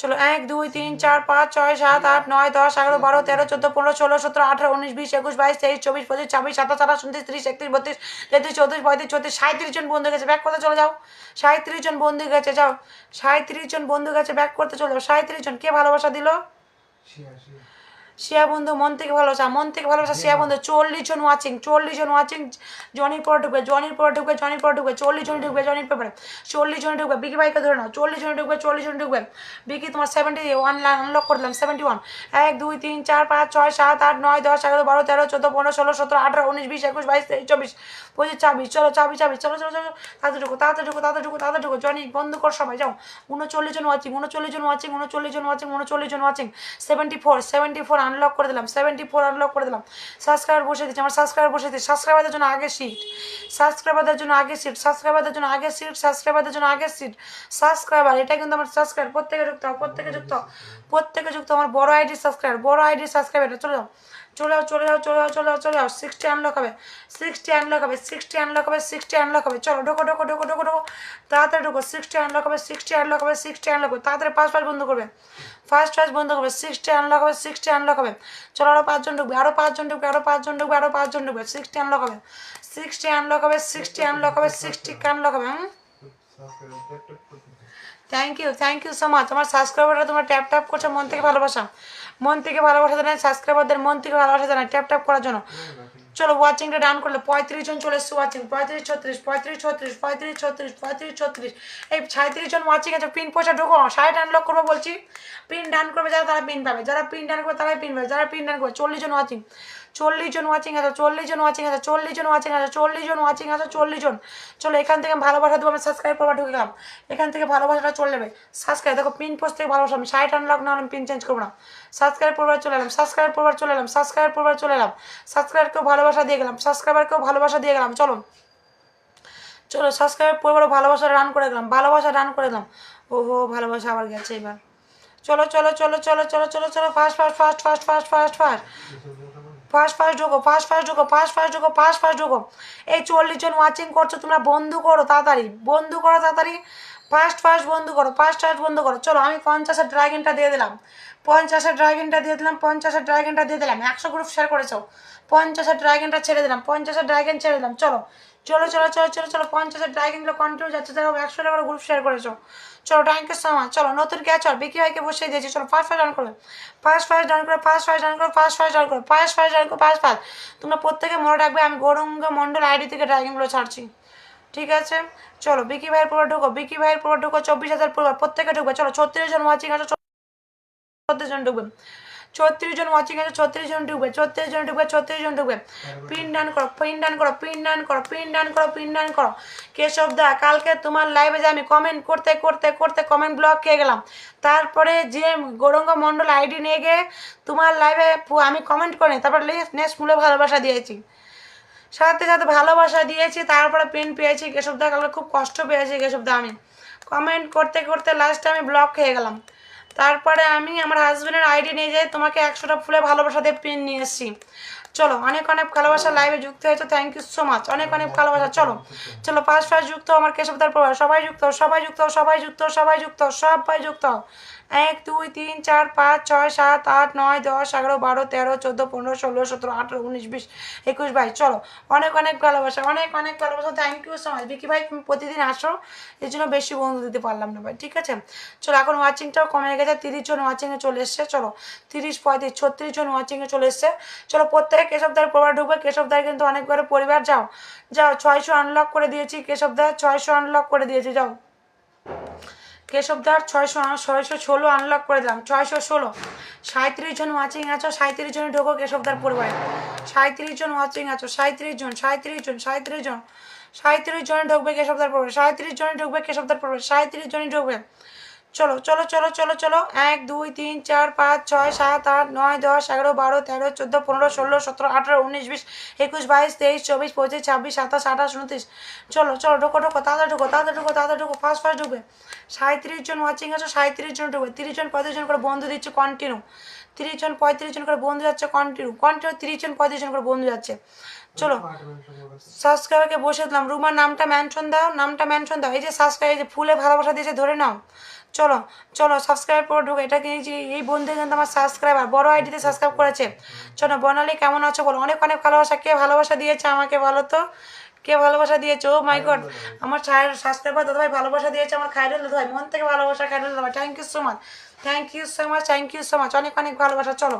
চলো এক, দুই, তিন, চার, পাঁচ, ছয়, সাত, আট, নয়, দশ, এগারো, বারো, তেরো, চোদ্দ, পনেরো, ষোলো, সতেরো, আঠারো, উনিশ, বিশ, একুশ, বাইশ, তেইশ, চব্বিশ, পঁচিশ, ছাব্বিশ, সাতাশ, আঠাশ, উনত্রিশ, ত্রিশ, একত্রিশ, বত্রিশ, তেত্রিশ, চৌত্রিশ, পঁয়ত্রিশ চৌত্রিশ সাঁত্রিশ জন বন্ধু গেছে, ব্যাক করতে চলে যাও। সাঁত্রিশ জন বন্ধু গেছে, যাও। সাঁত্রিশ জন বন্ধু গেছে, ব্যাক করতে চলে যাও। সাঁত্রিশ জন, কে ভালোবাসা দিল? শিয়া বন্ধু মন থেকে ভালোবাসা মন থেকে ভালোবাসা শিয়া বন্ধু। চল্লিশ জন ওয়াচিং চল্লিশ জন ওয়াচিং জনির পর ঢুকবে জনির পর ঢুকবে জনির পর ঢুকবে চল্লিশ জন ঢুকবে জনির পেপারে চল্লিশ জন ঢুকবে। বিকি ভাইকে ধরে নাও চল্লিশ জন ঢুকবে চল্লিশ জন ঢুকবে। বিকি তোমার সেভেন্টি ওয়ান আনলক করে দিলাম সেভেন্টি ওয়ান এক দুই তিন চার পাঁচ ছয় সাত আট নয় দশ এগারো বারো তেরো চোদ্দ পনেরো ষোলো সতেরো আঠারো উনিশ বিশ একুশ বাইশ তেইশ চব্বিশ পঁচিশ ছাব্বিশ চলো ছাব্বিশ ছাব্বিশ চলো চলো চলো তাড়াতাড়ি ঢুকো তাড়াতাড়ি ঢুকো তাড়াতাড়ি ঢুকো তাড়াতাড়ি ঢুকো। জনি বন্ধ কর সবাই যাও। উনচল্লিশ জন ওয়াচিং উনচল্লিশ জন ওয়াচিং উনচল্লিশ জন ওয়াচিং উনচল্লিশ জন watching seventy four seventy four unlock করে দিলাম সেভেন্টি ফোর আনলক করে দিলাম। সাবস্ক্রাইবার বসে দিচ্ছি, আমার সাবস্ক্রাইবার বসে দিচ্ছি। সাবস্ক্রাইবারদের জন্য আগে সিট সাবস্ক্রাইবারদের জন্য আগে সিট সাবস্ক্রাইবারদের জন্য আগে সিট সাবস্ক্রাইবারদের জন্য আগে সিট সাবস্ক্রাইবার এটা কিন্তু আমার সাবস্ক্রাইব প্রত্যেকে যুক্ত প্রত্যেকে যুক্ত প্রত্যেকে যুক্ত আমার বড় আইডি সাবস্ক্রাইবার বড় আইডি সাবস্ক্রাইবার চলে যাও। চলে যাও চলে যাও চলে যাও চলে যাও চলে যাও সিক্সটি আনলক হবে সিক্সটি আনলক হবে সিক্সটি আনলক হবে সিক্সটি আনলক হবে চলো ঢোকো ঢোকো ঢোকো ঢোকো ঢোকো তাড়াতাড়ি ঢোকো সিক্সটি আনলক হবে সিক্সটি আনলক হবে সিক্সটি আনলক হবে তাড়াতাড়ি পাঁচ পাঁচ বন্ধ করবে ফার্স্ট ফার্স্ট বন্ধ করবে সিক্সটি আনলক হবে সিক্সটি আনলক হবে চলো আরও পাঁচজন ঢুকবে আরও পাঁচজন ঢুকবে আরও পাঁচজন ঢুকবে আরও পাঁচজন ঢুকবে সিক্সটি আনলক হবে সিক্সটি আনলক হবে সিক্সটি আনলক হবে সিক্সটি আনলক হবে thank you thank you so much আমার সাবস্ক্রাইবাররা তোমার ট্যাপ ট্যাপ করছে মন থেকে ভালোবাসা মন থেকে ভালোবাসা জানাই সাবস্ক্রাইবারদের মন থেকে ভালোবাসা জানাই ট্যাপ ট্যাপ করার জন্য। চলো ওয়াচিংটা ডান করলে পঁয়ত্রিশ জন চলে এসছে ওয়াচিং পঁয়ত্রিশ, ছত্রিশ পঁয়ত্রিশ ছত্রিশ পঁয়ত্রিশ ছত্রিশ পঁয়ত্রিশ, ছত্রিশ। এই সাঁত্রিশ জন ওয়াচিং আছে পিন পয়সা ঢুকো ষাট আনলক করব বলছি। পিন ডান করবে যারা, তারা পিন পাবে। যারা পিন ডান করবে, তারাই পিন পাবে। যারা পিন ডান করবে, চল্লিশ জন ওয়াচিং চল্লিশ জন ওয়াচিং আছে, চল্লিশ জন ওয়াচিং আছে, চল্লিশ জন ওয়াচিং আছে, চল্লিশ জন ওয়াচিং আছে, চল্লিশ জন। চলো, এখান থেকে ভালোবাসা দেবো, আমি সাবস্ক্রাইব করবার ঢুকে গেলাম। এখান থেকে ভালোবাসাটা চলে যাবে। সাবস্ক্রাইব দেখো পিন পোস্ট থেকে ভালোবাসা, আমি ষাট আনলক না হলে পিন চেঞ্জ করব না। সাবস্ক্রাইব করবার চলে এলাম সাবস্ক্রাইব করবার চলে এলাম সাবস্ক্রাইব করবার চলে এলাম। সাবস্ক্রাইবকেও ভালোবাসা দিয়ে গেলাম সাবস্ক্রাইবারকেও ভালোবাসা দিয়ে গেলাম, চলো। চলো সাবস্ক্রাইব করবার ভালোবাসা রান করে গেলাম ভালোবাসা রান করে দিলাম। ওহো, ভালোবাসা আবার গেছে এবার। চলো চলো চলো চলো চলো চলো চলো fast fast fast fast fast fast fast fast first ঢোকো first first ঢোকো ফার্স্ট ফার্স্ট ঢোকো ফার্স্ট ফার্স্ট ঢোকো। এই চল্লিশ জন ওয়াচিং করছ, তোমরা বন্ধু করো তাড়াতাড়ি, বন্ধু করো তাড়াতাড়ি। ফাস্ট ফাস্ট বন্ধ করো ফাস্ট ফাস্ট বন্ধ করো। চলো, আমি পঞ্চাশের ড্রাগনটা দিয়ে দিলাম। পঞ্চাশের ড্রাগনটা দিয়ে দিলাম, পঞ্চাশের ড্রাগনটা দিয়ে দিলাম। একশো গ্রুপ শেয়ার করেছ। পঞ্চাশের ড্রাগনটা ছেড়ে দিলাম, পঞ্চাশের ড্রাগন ছেড়ে দিলাম। চলো চলো চলো চলো চলো চলো, পঞ্চাশের ড্রাগনগুলো কন্টিনিউ যাচ্ছে। দেখো একশো টাকা গ্রুপ শেয়ার করেছ। চলো থ্যাংক ইউ সো মাচ চলো, নতুন ক্যাচ আর বিকি ভাইকে বসিয়ে দিয়েছি। চলো ফার্স্ট ফার্স্ট ডান করবে ফার্স্ট ফার্স্ট ডান করে ফার্স্ট ফার্স্ট ডান করো ফার্স্ট ফার্স্ট ডান করো ফার্স্ট ফার্স্ট ডান করো ফার্স্ট ফার্স্ট তোমরা প্রত্যেকে মনে রাখবে, আমি গৌরঙ্গ মণ্ডল আইডি থেকে ড্রাগনগুলো ছাড়ছি। ঠিক আছে? চলো বিকি ভাইয়ের পুরো ঢুকো বিকি ভাইয়ের পুরো ঢুকো, চব্বিশ হাজার পুরো প্রত্যেকে ঢুকবে। চলো, ছত্রিশ জন ওয়াচিং আছে ছত্রিশ জন ঢুকবে। ছত্রিশ জন ওয়াচিং আছে, ছত্রিশ জন ঢুকবে, ছত্রিশ জন ঢুকবে, ছত্রিশ জন ঢুকবে। পিন ডান করো, পিন ডান করো, পিন ডান করো, পিন ডান করো, পিন ডান করো। কেশব দা, কালকে তোমার লাইভে যে আমি কমেন্ট করতে করতে করতে কমেন্ট ব্লক খেয়ে গেলাম। তারপরে যে গৌরঙ্গ মণ্ডল আইডি নিয়ে গিয়ে তোমার লাইভে আমি কমেন্ট করি তারপরে নেক্সট মূলে ভালোবাসা দিয়েছি। সাথে সাথে ভালোবাসা দিয়েছি, তারপরে পেন পেয়েছি কেশবদা কালকে খুব কষ্ট পেয়েছি কেশবদা আমি। কমেন্ট করতে করতে লাস্টে আমি ব্লক খেয়ে গেলাম। তারপরে আমি আমার হাজব্যান্ডের আইডি নিয়ে যাই, তোমাকে একশোটা ফুলে ভালোবাসা দিয়ে পেন নিয়ে এসেছি। চলো, অনেক অনেক ভালোবাসা লাইভে যুক্ত হয়েছে থ্যাংক ইউ সো মাচ অনেক অনেক ভালোবাসা, চলো চলো পাঁচ পাঁচ যুক্ত আমার কেশবদার প্রভাব সবাই যুক্ত সবাই যুক্ত সবাই যুক্ত সবাই যুক্ত সবাই যুক্ত এক, দুই, তিন, চার, পাঁচ, ছয়, সাত, আট, নয়, দশ, এগারো, বারো, তেরো, চোদ্দ, পনেরো, ষোলো, সতেরো, আঠেরো, উনিশ, বিশ, একুশ, বাইশ, চলো, অনেক অনেক ভালোবাসা, অনেক অনেক ভালোবাসা thank you so much Vicky ভাই, তুমি প্রতিদিন আসো, এর জন্য বেশি বন্ধু দিতে পারলাম না ভাই, ঠিক আছে? চলো, এখন ওয়াচিংটাও কমে গেছে, তিরিশ জন ওয়াচিংয়ে চলে এসছে, চলো, তিরিশ, পঁয়ত্রিশ, ছত্রিশ জন ওয়াচিংয়ে চলে এসছে। চলো, প্রত্যেকে কেশবদার পরিবার ঢুকবে। কেশবদার কিন্তু অনেকবারে পরিবার, যাও। যাও, ছয়শো আনলক করে দিয়েছি। কেশবদার ছয়শো আনলক করে দিয়েছি, যাও। কেশবদার ছয়শো ছয়শো ষোলো আনলক করে দিলাম। ছয়শো ষোলো। সাঁত্রিশ জন ওয়াচিং আছো সাঁত্রিশ জন ঢোকো কেশবদার পরিবারে। সাঁত্রিশ জন ওয়াচিং আছো সাঁত্রিশ জন সাঁত্রিশ জন সাঁত্রিশ জন। সাঁত্রিশ জনে ঢুকবে কেশবদার পরিবারে। সাঁত্রিশ জনে ঢুকবে কেশবদার পরিবারে। সাঁত্রিশ জনই ঢুকবে। চলো চলো চলো চলো চলো। এক, দুই, তিন, চার, পাঁচ, ছয়, সাত, আট, নয়, দশ, এগারো, বারো, তেরো, চোদ্দ, পনেরো, ষোলো, সতেরো, আঠেরো, উনিশ, বিশ, একুশ, বাইশ, তেইশ, চব্বিশ, পঁচিশ, ছাব্বিশ, সাতাশ, আঠাশ, উনত্রিশ। চলো চলো, ঢোকো ঢোকো, তাড়াতাড়ি ঢোকো তাড়াতাড়ি ঢোকো তাড়াতাড়ি ঢোকো ফার্স্ট ফার্স্ট ঢুকবে সাঁত্রিশ জন ওয়াচিং আছে সাঁত্রিশ জন ঢুকবে তিরিশ জন, পঁয়ত্রিশ জন করে বন্ধু দিচ্ছে কন্টিনিউ তিরিশ জন, পঁয়ত্রিশ জন করে বন্ধু যাচ্ছে কন্টিনিউ কন্টিনিউ তিরিশ জন, পঁয়ত্রিশ জন করে বন্ধু যাচ্ছে। চলো সাবস্ক্রাইবারকে বসে দিলাম। রুমার নামটা মেনশন দাও, নামটা মেনশন দাও। এই যে সাবস্ক্রাইব এই যে ফুলে ভালোবাসা দিয়েছে, ধরে নাও। চলো চলো সাবস্ক্রাইব করে ঢুকে। এটা কি যে এই বন্ধু কিন্তু আমার সাবস্ক্রাইবার বড় আইডিতে সাবস্ক্রাইব করেছে। চলো, বর্ণালী, কেমন আছো বলো? অনেক অনেক ভালোবাসা। কে ভালোবাসা দিয়েছে আমাকে বলো তো? কে ভালোবাসা দিয়েছে? ও মাই গড আমার সাবস্ক্রাইবার দাদা ভাই ভালোবাসা দিয়েছে আমার খাইরুল দাদা ভাই। মন থেকে ভালোবাসা খাইরুল দাদা ভাই। Thank you so much thank you so much thank you so much অনেক অনেক ভালোবাসা। চলো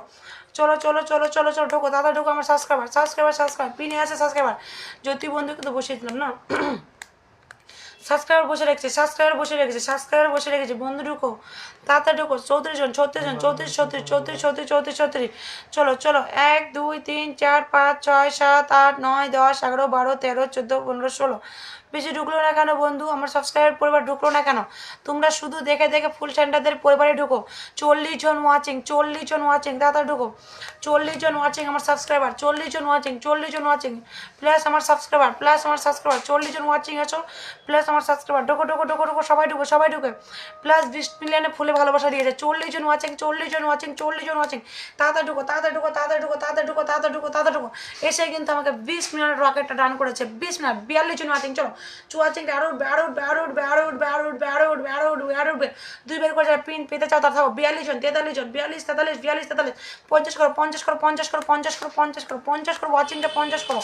চলো চলো চলো চলো চলো, ঢোকো। দাদা ঢোকো আমার সাবস্ক্রাইবার সাবস্ক্রাইবার সাবস্ক্রাইবার পিনে আছে সাবস্ক্রাইবার জ্যোতি বন্ধু কিন্তু বসিয়েছিলাম না? সাবস্ক্রাইবার বসে রেখেছে, সাবস্ক্রাইবার বসে রেখেছে, সাবস্ক্রাইবার বসে রেখেছে, বন্ধু ঢুকো। তাড়াতাড়ি ঢুকো, চৌত্রিশ জন, ছত্রিশ জন, চৌত্রিশ, ছত্রিশ চৌত্রিশ ছত্রিশ চৌত্রিশ, ছত্রিশ। চলো চলো, এক, দুই, তিন, চার, পাঁচ, ছয়, সাত, আট, নয়, দশ, এগারো, বারো, তেরো, চোদ্দ, পনেরো, ষোলো। বেশি ঢুকলো না কেন বন্ধু? আমার সাবস্ক্রাইবার পরিবার ঢুকলো না কেন? তোমরা শুধু দেখে দেখে ফুল সেন্টারদের পরিবারে ঢুকো। চল্লিশ জন ওয়াচিং চল্লিশ জন ওয়াচিং তাড়াতাড়ি ঢুকো। চল্লিশ জন ওয়াচিং আমার সাবস্ক্রাইবার চল্লিশ জন ওয়াচিং চল্লিশ জন ওয়াচিং প্লাস আমার সাবস্ক্রাইবার প্লাস আমার সাবস্ক্রাইবার চল্লিশ জন ওয়াচিং আছো প্লাস আমার সাবস্ক্রাইবার ঢোকো ঢোকো ঢোকো ঢোকো, সবাই ঢুকো, সবাই ঢুকে। প্লাস বিশ মিলিয়নে ফুলে ভালোবাসা দিয়েছে। চল্লিশ জন ওয়াচিং চল্লিশ জন ওয়াচিং চল্লিশ জন ওয়াচিং তাড়াতাড়ি ঢুকো তাড়াতাড়ি ঢুকো তাড়াতাড়ি ঢুকো তাড়াতাড়ি ঢুকো তাড়াতাড়ি ঢুকো তাড়াতাড়ি ঢুকো। এসে কিন্তু আমাকে বিশ মিনিট রকেটটা ডান করেছে। বিশ মিনিট বিয়াল্লিশ জন ওয়াচিং চলো। চুয়া চিংড়ি আরও ব্যারোড ব্যারোড ব্যারোড ব্যারোড ব্যারোড ব্যারোড ব্যারোড দুই বের করে যারা পিন পেতে চাও, তারা বিয়াল্লিশ জন, তেতাল্লিশ জন, বিয়াল্লিশ, তেতাল্লিশ বিয়াল্লিশ, তেতাল্লিশ। পঞ্চাশ করো পঞ্চাশ করো পঞ্চাশ করো পঞ্চাশ করো পঞ্চাশ করো পঞ্চাশ করো ওয়াচিংটা পঞ্চাশ করো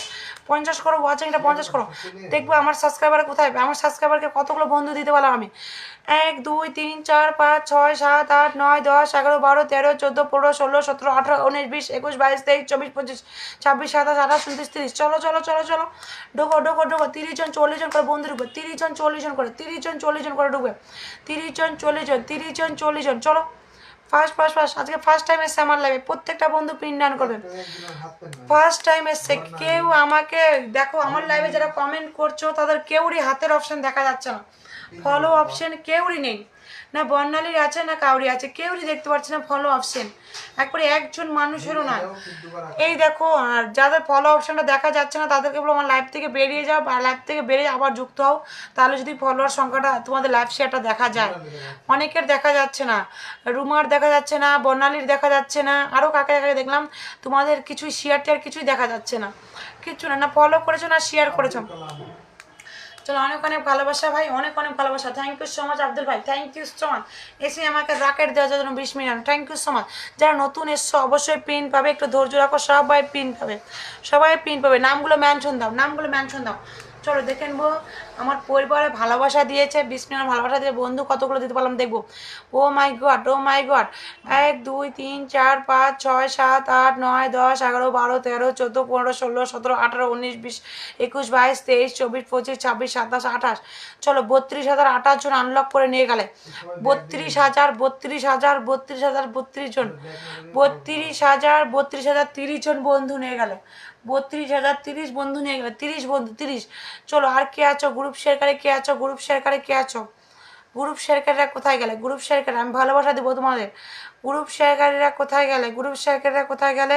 পঞ্চাশ করো ওয়াচিংটা পঞ্চাশ করো। দেখব আমার সাবস্ক্রাইবার কোথায়, আমার সাবস্ক্রাইবারকে কতগুলো বন্ধু দিতে পারলাম আমি। এক, দুই, তিন, চার, পাঁচ, ছয়, সাত, আট, নয়, দশ, এগারো, বারো, তেরো, চোদ্দ, পনেরো, ষোলো, সতেরো, আঠারো, উনিশ, বিশ, একুশ, বাইশ, তেইশ, চব্বিশ, পঁচিশ, ছাব্বিশ, সাতাশ, আঠাশ, উনত্রিশ, তিরিশ। চলো চলো চলো চলো। ঢোকো ঢোকো ঢোকো, তিরিশ জন, চল্লিশ জন করে বন্ধু ঢুকবে, তিরিশ জন, চল্লিশ জন করে, তিরিশ জন, চল্লিশ জন করে ঢুকবে। তিরিশ জন, চল্লিশ জন, তিরিশ জন, চল্লিশ জন, চলো। ফার্স্ট ফার্স্ট ফার্স্ট আজকে ফার্স্ট টাইম এসছে আমার লাইভে প্রত্যেকটা বন্ধু প্রিন্ট ডান করবে। ফার্স্ট টাইম এসছে, কেউ আমাকে, দেখো আমার লাইভে যারা কমেন্ট করছ, তাদের কেউরই হাতের অপশান দেখা যাচ্ছে না। ফলো অপশান কেউরই নেই। না বর্ণালীর আছে না কাউরি আছে। কেউরই দেখতে পাচ্ছে না ফলো অপশন একবারে একজন মানুষেরও না। এই দেখো আর যাদের ফলো অপশনটা দেখা যাচ্ছে না তাদেরকে বলো আমার লাইভ থেকে বেরিয়ে যাও বা লাইভ থেকে বেরিয়ে আবার যুক্ত হও। তাহলে যদি ফলোয়ার সংখ্যাটা তোমাদের লাইভ শেয়ারটা দেখা যায়। অনেকের দেখা যাচ্ছে না। রুমার দেখা যাচ্ছে না বর্ণালীর দেখা যাচ্ছে না। আরও কাকে কাকে দেখলাম তোমাদের কিছুই শেয়ার টেয়ার কিছুই দেখা যাচ্ছে না। কিচ্ছু না না ফলো করেছ না শেয়ার করেছ। চলো, অনেক অনেক ভালোবাসা ভাই, অনেক অনেক ভালোবাসা। Thank you so much Abdul ভাই। থ্যাংক ইউ সো মাচ এসে আমাকে রাকেট দেওয়ার জন্য বিশ minute. Thank you so much যারা নতুন এসছো, অবশ্যই পিন পাবে। একটু ধৈর্য রাখো, সবাই পিন পাবে। সবাই পিন পাবে। নামগুলো ম্যানশন দাও, নামগুলো ম্যানশন দাও। চলো, দেখে নেব। আমার পরিবারে ভালোবাসা দিয়েছে বিশ মিনিট ভালোবাসা দিয়ে বন্ধু কতগুলো দিতে পারলাম দেখব। Oh my god, oh my god. এক, দুই, তিন, চার, পাঁচ, ছয়, সাত, আট, নয়, দশ, এগারো, বারো, তেরো, চোদ্দ, পনেরো, ষোলো, সতেরো, আঠারো, উনিশ, বিশ, একুশ, বাইশ, তেইশ, চব্বিশ, পঁচিশ, ছাব্বিশ, সাতাশ, আঠাশ। চলো, বত্রিশ হাজার আঠাশ জন আনলক করে নিয়ে গেলে। বত্রিশ হাজার বত্রিশ হাজার বত্রিশ হাজার, বত্রিশ জন। বত্রিশ হাজার বত্রিশ হাজার, তিরিশ জন বন্ধু নিয়ে গেলে। বত্রিশ হাজার, তিরিশ বন্ধু নিয়ে গেলে। তিরিশ বন্ধু, তিরিশ। চলো, আর কে আছো? গ্রুপ শেয়ার করে কে আছো? গ্রুপ শেয়ার কে আছো? গ্রুপ শেয়ারকারীরা কোথায় গেলে? গ্রুপ শেয়ারকারী আমি ভালোবাসা দেবো তোমাদের। গ্রুপ শেয়ারকারীরা কোথায় গেলে? গ্রুপ শেয়ারকারীরা কোথায় গেলে?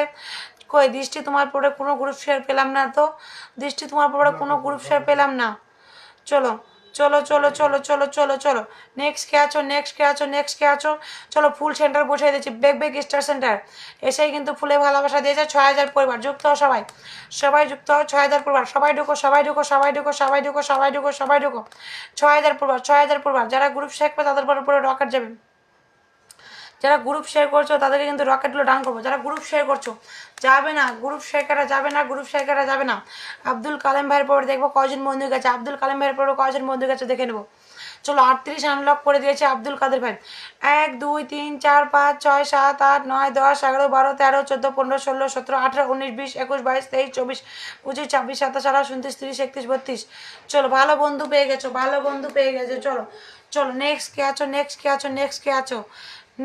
কই, দৃষ্টি তোমার পরে কোনো গ্রুপ শেয়ার পেলাম না তো? দৃষ্টি তোমার পরে কোনো গ্রুপ শেয়ার পেলাম না। চলো চলো চলো চলো চলো চলো চলো। নেক্সট কে আছো নেক্সট কে আছো নেক্সট কে আছো? চলো, ফুল সেন্টার বসিয়ে দিচ্ছি। বেগ বেগ স্টার সেন্টার এসেই কিন্তু ফুলে ভালোবাসা দিয়েছে ছয় হাজার পরিবার। যুক্ত হও সবাই। সবাই যুক্ত হও, ছয় হাজার পরিবার। সবাই ঢুকো সবাই ঢুকো সবাই ঢুকো সবাই ঢুকো সবাই ঢুকো সবাই ঢুকো ছয় হাজার পরিবার, ছয় হাজার পরিবার। যারা গ্রুপ শেখবে তাদের পরে পরে রকেট যাবে। যারা গ্রুপ শেয়ার করছ, তাদেরকে কিন্তু রকেটগুলো ডান করব। যারা গ্রুপ শেয়ার করছ, যাবে না। গ্রুপ শেয়াররা যাবে না গ্রুপ শেয়াররা যাবে না। আব্দুল কালাম ভাইয়ের পরে দেখব কয়জন বন্ধু গেছে। আব্দুল কালাম ভাইয়ের পরে কয়জন বন্ধু গেছে দেখে নেব। চলো, আটত্রিশ আনলক করে দিয়েছে আব্দুল কাদের ভাই। এক, দুই, তিন, চার, পাঁচ, ছয়, সাত, আট, নয়, দশ, এগারো, বারো, তেরো, চোদ্দ, পনেরো, ষোলো, সতেরো, আঠেরো, উনিশ, বিশ, একুশ, বাইশ, তেইশ, চব্বিশ, পঁচিশ, ছাব্বিশ, সাতাশ, আঠাশ, উনত্রিশ, তিরিশ, একত্রিশ, বত্রিশ। চলো, ভালো বন্ধু পেয়ে গেছো, ভালো বন্ধু পেয়ে গেছো। চলো চলো নেক্সট কে আছো নেক্সট কে আছো নেক্সট কে আছো।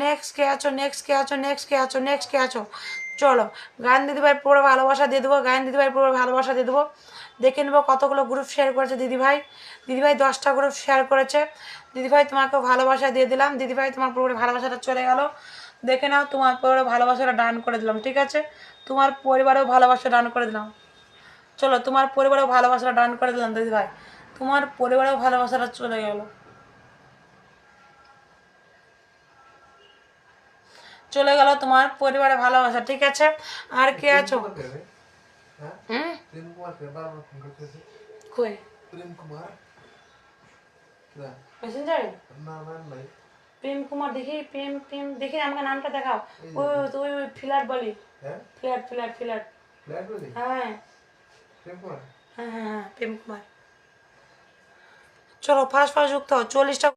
নেক্সট কে আছো? নেক্সট কে আছো? নেক্সট কে আছো? নেক্সট কে আছো? চলো গান দিদিভাই পুরো ভালোবাসা দিয়ে দেবো গান দিদিভাই পুরো ভালোবাসা দিয়ে দেবো। দেখে নেব কতগুলো গ্রুপ শেয়ার করেছে দিদিভাই। দিদিভাই দশটা গ্রুপ শেয়ার করেছে। দিদিভাই তোমাকে ভালোবাসা দিয়ে দিলাম। দিদিভাই, তোমার পুরো ভালোবাসাটা চলে গেল। দেখে নাও, তোমার পুরো ভালোবাসাটা ডান করে দিলাম, ঠিক আছে? তোমার পরিবারেও ভালোবাসা ডান করে দিলাম। চলো, তোমার পরিবারেও ভালোবাসাটা ডান করে দিলাম, দিদিভাই। তোমার পরিবারেও ভালোবাসাটা চলে গেল। চলে গেল তোমার পরিবারে ভালোবাসা ঠিক আছে? আর কে আছো? হ্যাঁ? হুম? প্রেম কুমার কে বারবার ফোন করতেছে। কই? প্রেম কুমার? না। না না নাই। প্রেম কুমার দেখি প্রেম প্রেম দেখি আমাকে নামটা দেখাও। ওই ওই ওই ওই বলি। ফ্ল্যাট ফ্ল্যাট ফ্ল্যাট ফ্ল্যাট হ্যাঁ। প্রেম কুমার? হ্যাঁ হ্যাঁ হ্যাঁ প্রেম কুমার। চলো ফার্স্ট ফার্স্ট যুক্ত চল্লিশটা